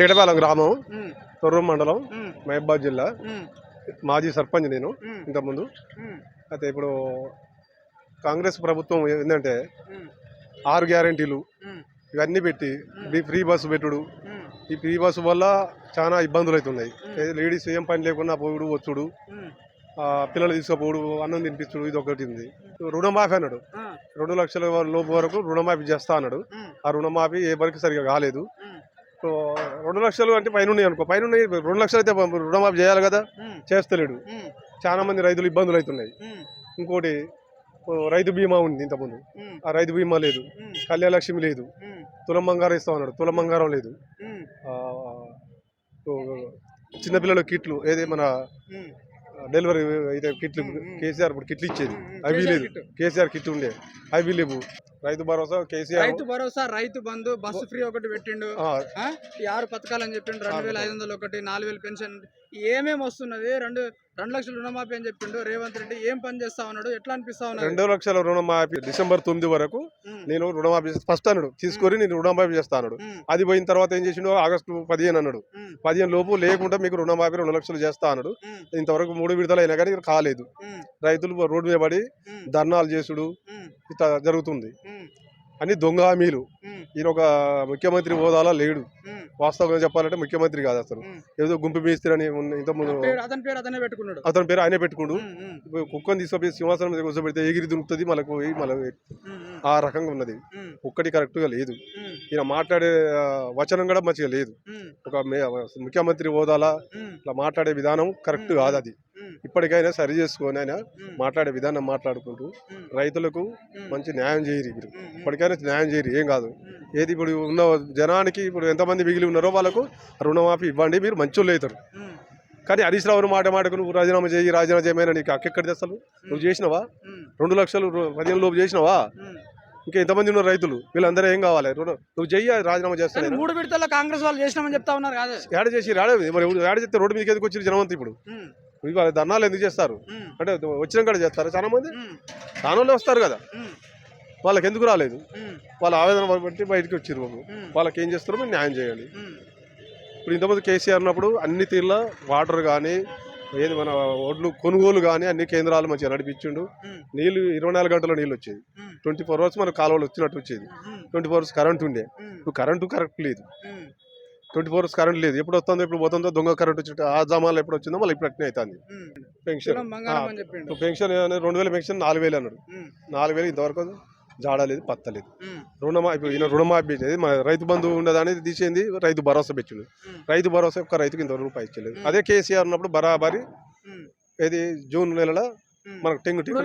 చెడపాలెం గ్రామం ఉమ్, తొర్రూరు మండలం మహబాద్ జిల్లా. మాజీ సర్పంచ్ నేను ఇంతకుముందు. అయితే ఇప్పుడు కాంగ్రెస్ ప్రభుత్వం ఏంటంటే ఆరు గ్యారెంటీలు. ఇవన్నీ పెట్టి ఫ్రీ- ఫ్రీ బస్సు పెట్టుడు. ఈ ఫ్రీ బస్సు వల్ల చాలా ఇబ్బందులు అవుతున్నాయి లేడీస్ ఏం పని లేకుండా పోవుడు వచ్చుడు. పిల్లలు తీసుకుపోవుడు అన్నం తినిపించుడు ఇది ఒకటి ఉంది. రుణమాఫీ అన్నాడు. రెండు లక్షల లోపు వరకు రుణమాఫీ చేస్తా అన్నాడు. ఆ రుణమాఫీ ఏ వరకు సరిగా కాలేదు రెండు లక్షలు అంటే పైన ఉన్నాయి అనుకో పైన ఉన్నాయి రెండు లక్షలు అయితే రుణమాఫీ చేయాలి కదా చేస్తలేడు. చాలా మంది రైతులు ఇబ్బందులు అవుతున్నాయి. ఇంకోటి రైతు బీమా ఉంది ఇంతకుముందు. ఆ రైతు బీమా లేదు. ఉమ్, కళ్యాణ లక్ష్మి లేదు తులం బంగారం ఇస్తా ఉన్నాడు. తులం బంగారం లేదు. చిన్నపిల్లల కిట్లు ఏది మన డెలివరీ అయితే కిట్లు. కేసీఆర్ ఇప్పుడు కిట్లు ఇచ్చేది. అవి లేదు. కేసీఆర్ కిట్ ఉండే. అవి లేవు రైతు భరోసా కేసీఆర్ రైతు భరోసా రైతు బంధు బస్సు ఫ్రీ ఒకటి పెట్టిండు. ఆరు పథకాలు అని చెప్పిండు. రెండు వేల ఐదు వందలు ఒకటి నాలుగు వేలు పెన్షన్ ఏమేమి వస్తున్నది? రెండు రెండు లక్షలు రుణమాఫీ అని చెప్పిండు రేవంత్ రెడ్డి. ఏం పని చేస్తా ఉన్నాడు? ఎట్లా అనిపిస్తా ఉన్నాడు? రెండు లక్షల రుణమాఫీ డిసెంబర్ తొమ్మిది వరకు నేను రుణమాఫీ ఫస్ట్ అన్నాడు తీసుకొని నేను రుణమాఫీ చేస్తా అన్నాడు. ఉమ్, అది పోయిన తర్వాత ఏం చేసిండు? ఆగస్టు పదిహేను అన్నాడు. పదిహేను లోపు లేకుండా మీకు రుణమాఫీ రెండు లక్షలు చేస్తా అన్నాడు. ఇంతవరకు మూడు విడతలు అయినా కానీ కాలేదు. రైతులు రోడ్డు మీద పడి ధర్నాలు చేసుడు ఇట్లా జరుగుతుంది. అన్ని దొంగ హామీలు. ఈయన ఒక ముఖ్యమంత్రి హోదాలో లేడు. వాస్తవంగా చెప్పాలంటే ముఖ్యమంత్రి కాదు అసలు. ఏదో గుంపు మేస్త్రి అని ఇంతకుముందు అతని పేరు ఆయనే పెట్టుకుండు కుక్కని తీసుకుపోయి సింహాసనం మీద కూర్చోబెడితే ఎగిరి మళ్ళీ ఉమ్, ఉమ్, ఆ రకంగా ఉన్నది. ఒక్కటి కరెక్ట్గా లేదు. ఈయన మాట్లాడే వచనం కూడా మంచిగా లేదు. ఒక ముఖ్యమంత్రి హోదాలా ఇట్లా మాట్లాడే విధానం కరెక్ట్. కాదు అది. ఇప్పటికైనా సరి చేసుకొని ఆయన మాట్లాడే విధానం మాట్లాడుకుంటూ రైతులకు మంచి న్యాయం చేయరు ఉమ్, ఇప్పటికైనా న్యాయం చేయరు ఏం కాదు. ఏది ఇప్పుడు ఉన్న జనానికి ఇప్పుడు ఎంతమంది మిగిలి ఉన్నారో వాళ్ళకు రుణమాఫీ ఇవ్వండి మీరు మంచోళ్ళు అవుతారు. కానీ హరీష్ రావును మాట మాటకు నువ్వు రాజీనామా చేయి రాజీనామా చేయమైనా నీకు అక్కెక్కడ తెస్తాను నువ్వు చేసినావా? రెండు లక్షలు పదిహేను లోపు చేసినావా. ఇంకా ఎంతమంది ఉన్నారు రైతులు? వీళ్ళందరూ ఏం కావాలి? నువ్వు చెయ్యి రాజీనామా చేస్తాను మూడు విడతల్లో కాంగ్రెస్ వాళ్ళు చేసినామని చెప్తా ఉన్నారు కాదు. యాడ చేసి రాడే మరి యాడ చేస్తే రోడ్డు మీదకి ఎందుకు వచ్చి జనమంతా ఇప్పుడు? ఇవాళ ధర్నాలు ఎందుకు చేస్తారు? అంటే వచ్చిన కాడ చేస్తారు చాలా మంది? తానోళ్ళే వస్తారు కదా. వాళ్ళకి ఎందుకు రాలేదు? వాళ్ళ ఆవేదన బట్టి బయటకు బాబు. ఉమ్, వాళ్ళకి ఏం చేస్తారో మీరు న్యాయం చేయాలి. ఇప్పుడు ఇంతమంది కేసీఆర్ ఉన్నప్పుడు అన్ని తీర్ల వాటర్ కానీ ఏది మన ఒడ్లు కొనుగోలు కానీ అన్ని కేంద్రాలు మంచిగా నడిపించిండు. నీళ్ళు ఇరవై నాలుగు గంటల నీళ్ళు వచ్చేది. ట్వంటీ ఫోర్ అవర్స్ మన కాలువలు వచ్చినట్టు వచ్చేది. ట్వంటీ ఫోర్ అవర్స్ కరెంట్ ఉండే. ఇప్పుడు కరెంటు కరెక్ట్ లేదు. ట్వంటీ ఫోర్ అవర్స్ కరెంట్ లేదు. ఎప్పుడు వస్తుందో ఎప్పుడు పోతుందో దొంగ కరెంట్ వచ్చి ఆ జమాలు ఎప్పుడు వచ్చిందో మళ్ళీ ఇప్పుడు అట్నే అవుతుంది. పెన్షన్. పెన్షన్ అనేది రెండు వేల పెన్షన్ నాలుగు వేలు అన్నాడు. నాలుగు వేలు ఇంతవరకు జాడలేదు పత్తలేదు ఉమ్, రుణమా ఇప్పుడు ఈయన రుణమాఫీ మన రైతు బంధు ఉండదని తీసేది రైతు భరోసా ఉమ్. రైతు భరోసా ఒక్క రైతుకి ఇంతవరకు రూపాయి ఇచ్చలేదు. అదే కేసీఆర్ ఉన్నప్పుడు బరాబరి ఏది? జూన్ నెలలో. మనకు టెంగు టింగు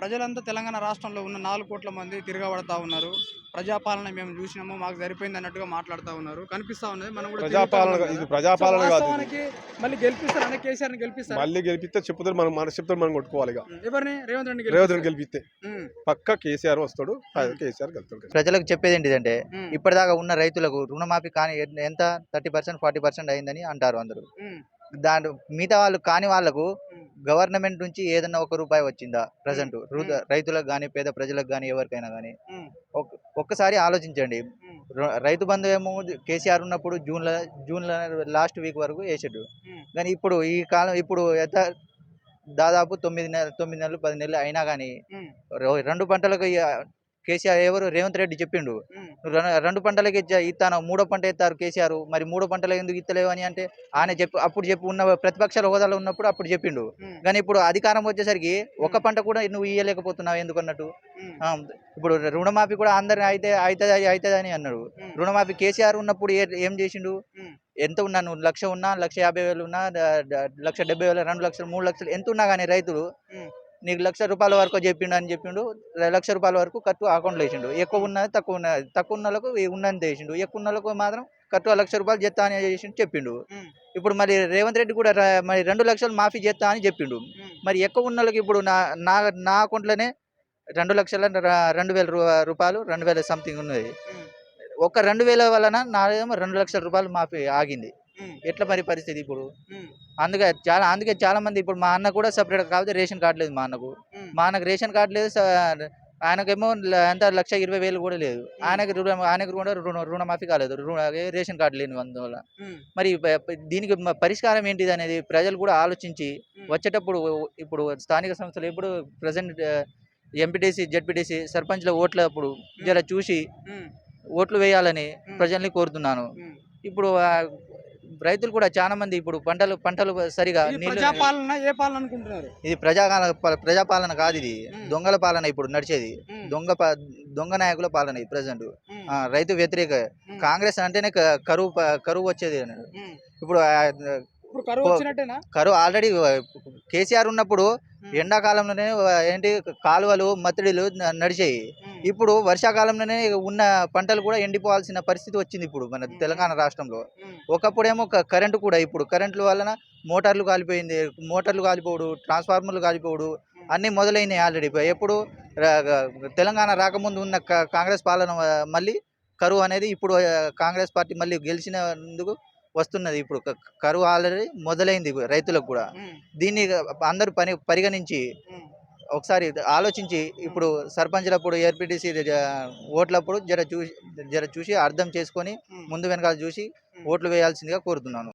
ప్రజలంతా తెలంగాణ రాష్ట్రంలో ఉన్న నాలుగు కోట్ల మంది తిరగబడతా ఉన్నారు. ప్రజాపాలన మేము చూసినాము మాకు సరిపోయింది అన్నట్టుగా మాట్లాడుతూ ఉన్నారు. కనిపిస్తా ఉన్నది మనం కూడా ప్రజాపాలన ఇది. ప్రజాపాలన కాదు మళ్ళీ గెలిపిస్తారు? అనే కేసీఆర్ని గెలిపిస్తారు? మళ్ళీ గెలిపిస్తే చెప్పుతారు మనం మన చెప్తారు మనం కొట్టుకోవాలి ఎవరిని? రేవంత్ రెడ్డి రేవంత్ రెడ్డి గెలిపిస్తే. పక్క కేసీఆర్ వస్తాడు కేసీఆర్ గెలుతాడు ప్రజలకు చెప్పేది ఏంటిదంటే ఇప్పటిదాకా ఉన్న రైతులకు రుణమాఫీ కానీ ఎంత? థర్టీ పర్సెంట్ ఫార్టీ పర్సెంట్ అయిందని అంటారు అందరూ. దాని మిగతా వాళ్ళు కాని వాళ్ళకు గవర్నమెంట్ నుంచి ఏదన్నా ఒక రూపాయి వచ్చిందా ప్రజెంట్. రైతులకు కానీ పేద ప్రజలకు కానీ ఎవరికైనా కానీ ఒక్కసారి ఆలోచించండి. రైతు బంధు ఏమో కేసీఆర్ ఉన్నప్పుడు జూన్లో జూన్లో లాస్ట్ వీక్ వరకు వేసాడు కానీ ఇప్పుడు ఈ కాలం ఇప్పుడు ఎంత? దాదాపు తొమ్మిది నెల తొమ్మిది నెలలు పది నెలలు అయినా కానీ రెండు పంటలకు కేసీఆర్ ఎవరు? రేవంత్ రెడ్డి చెప్పిండు. రెండు పంటలకి ఇచ్చా- ఇస్తాను మూడో పంట ఎత్తారు కేసీఆర్. మరి మూడో పంటలు ఎందుకు ఇస్తలేవు అని అంటే ఆయన చెప్పు అప్పుడు చెప్పు ఉన్న ప్రతిపక్షాల హోదాలో ఉన్నప్పుడు అప్పుడు చెప్పిండు. కానీ ఇప్పుడు అధికారం వచ్చేసరికి ఒక పంట కూడా నువ్వు ఇయ్యలేకపోతున్నావు ఎందుకన్నట్టు? ఇప్పుడు రుణమాఫీ కూడా అందరు అయితే అవుతుంది అవుతుంది అని అన్నాడు రుణమాఫీ కేసీఆర్ ఉన్నప్పుడు ఏ- చేసిండు? ఎంత ఉన్నా నువ్వు లక్ష ఉన్నా లక్ష యాభై వేలు ఉన్నా లక్ష డెబ్బై వేలు రెండు లక్షలు మూడు లక్షలు ఎంత ఉన్నా కానీ రైతులు నీకు లక్ష రూపాయల వరకు చెప్పిండు అని చెప్పిండు లక్ష రూపాయల వరకు కట్టు అకౌంట్లో వేసిండు. ఎక్కువ ఉన్నది తక్కువ ఉన్నది తక్కువ ఉన్న వాళ్ళకు ఉన్నది వేసిండు. ఎక్కువ ఉన్న వాళ్ళకు మాత్రం కట్టు లక్ష రూపాయలు చేస్తా అని చేసిండు చెప్పిండు. ఇప్పుడు మరి రేవంత్ రెడ్డి కూడా మరి రెండు లక్షలు మాఫీ చేస్తా అని చెప్పిండు. మరి ఎక్కువ ఉన్న వాళ్ళకి ఇప్పుడు నా నా నా అకౌంట్లోనే రెండు లక్షల రెండు వేల రూపాయలు రెండు వేల సంథింగ్ ఉన్నది. ఒక రెండు వేల వలన నాదేమో రెండు లక్షల రూపాయలు మాఫీ ఆగింది. ఎట్లా మరి పరిస్థితి ఇప్పుడు? అందుకే చాలా అందుకే చాలా మంది ఇప్పుడు మా అన్న కూడా సపరేట్ కాకపోతే రేషన్ కార్డు లేదు మా అన్నకు. మా అన్నకు రేషన్ కార్డు లేదు ఆయనకేమో ఎంత లక్ష ఇరవై వేలు కూడా లేదు. ఆయనకి ఆయనకు కూడా రుణ రుణమాఫీ కాలేదు. రుణ రేషన్ కార్డు లేని అందువల్ల. మరి దీనికి పరిష్కారం ఏంటిది అనేది ప్రజలు కూడా ఆలోచించి. వచ్చేటప్పుడు ఇప్పుడు స్థానిక సంస్థలు ఎప్పుడు ప్రజెంట్ ఎంపీటీసీ జడ్పీటీసీ సర్పంచ్ల ఓట్ల అప్పుడు జర చూసి ఓట్లు వేయాలని ప్రజల్ని కోరుతున్నాను. ఇప్పుడు రైతులు కూడా చాలా మంది ఇప్పుడు పంటలు పంటలు సరిగా ప్రజాపాలన ఏ పాలన అనుకుంటున్నారు? ఇది ప్రజా ప్రజాపాలన కాదు ఇది. దొంగల పాలన ఇప్పుడు నడిచేది. దొంగ దొంగ నాయకుల పాలన ప్రజెంట్. రైతు వ్యతిరేక. కాంగ్రెస్ అంటేనే కరువు కరువు వచ్చేది. అన్నాడు. ఇప్పుడు కరువు ఆల్రెడీ కేసీఆర్ ఉన్నప్పుడు ఎండాకాలంలోనే ఏంటి కాలువలు మత్తడిలు నడిచాయి. ఇప్పుడు వర్షాకాలంలోనే ఉన్న పంటలు కూడా ఎండిపోవాల్సిన పరిస్థితి వచ్చింది ఇప్పుడు మన. తెలంగాణ రాష్ట్రంలో. ఒకప్పుడేమో కరెంటు కూడా ఇప్పుడు కరెంటు వలన మోటార్లు కాలిపోయింది. మోటార్లు కాలిపోవడు ట్రాన్స్ఫార్మర్లు కాలిపోవడు అన్నీ మొదలైనాయి ఆల్రెడీ ఎప్పుడు తెలంగాణ రాకముందు ఉన్న కాంగ్రెస్ పాలన మళ్ళీ కరువు అనేది ఇప్పుడు కాంగ్రెస్ పార్టీ మళ్ళీ గెలిచినందుకు వస్తున్నది. ఇప్పుడు కరువు ఆల్రెడీ మొదలైంది రైతులకు కూడా. దీన్ని అందరూ పని పరిగణించి. ఒకసారి ఆలోచించి ఇప్పుడు సర్పంచ్లప్పుడు ఏర్పీటీసీ ఓట్లప్పుడు జర చూసి జర చూసి అర్థం చేసుకొని. ముందు వెనకాల చూసి ఓట్లు వేయాల్సిందిగా కోరుతున్నాను.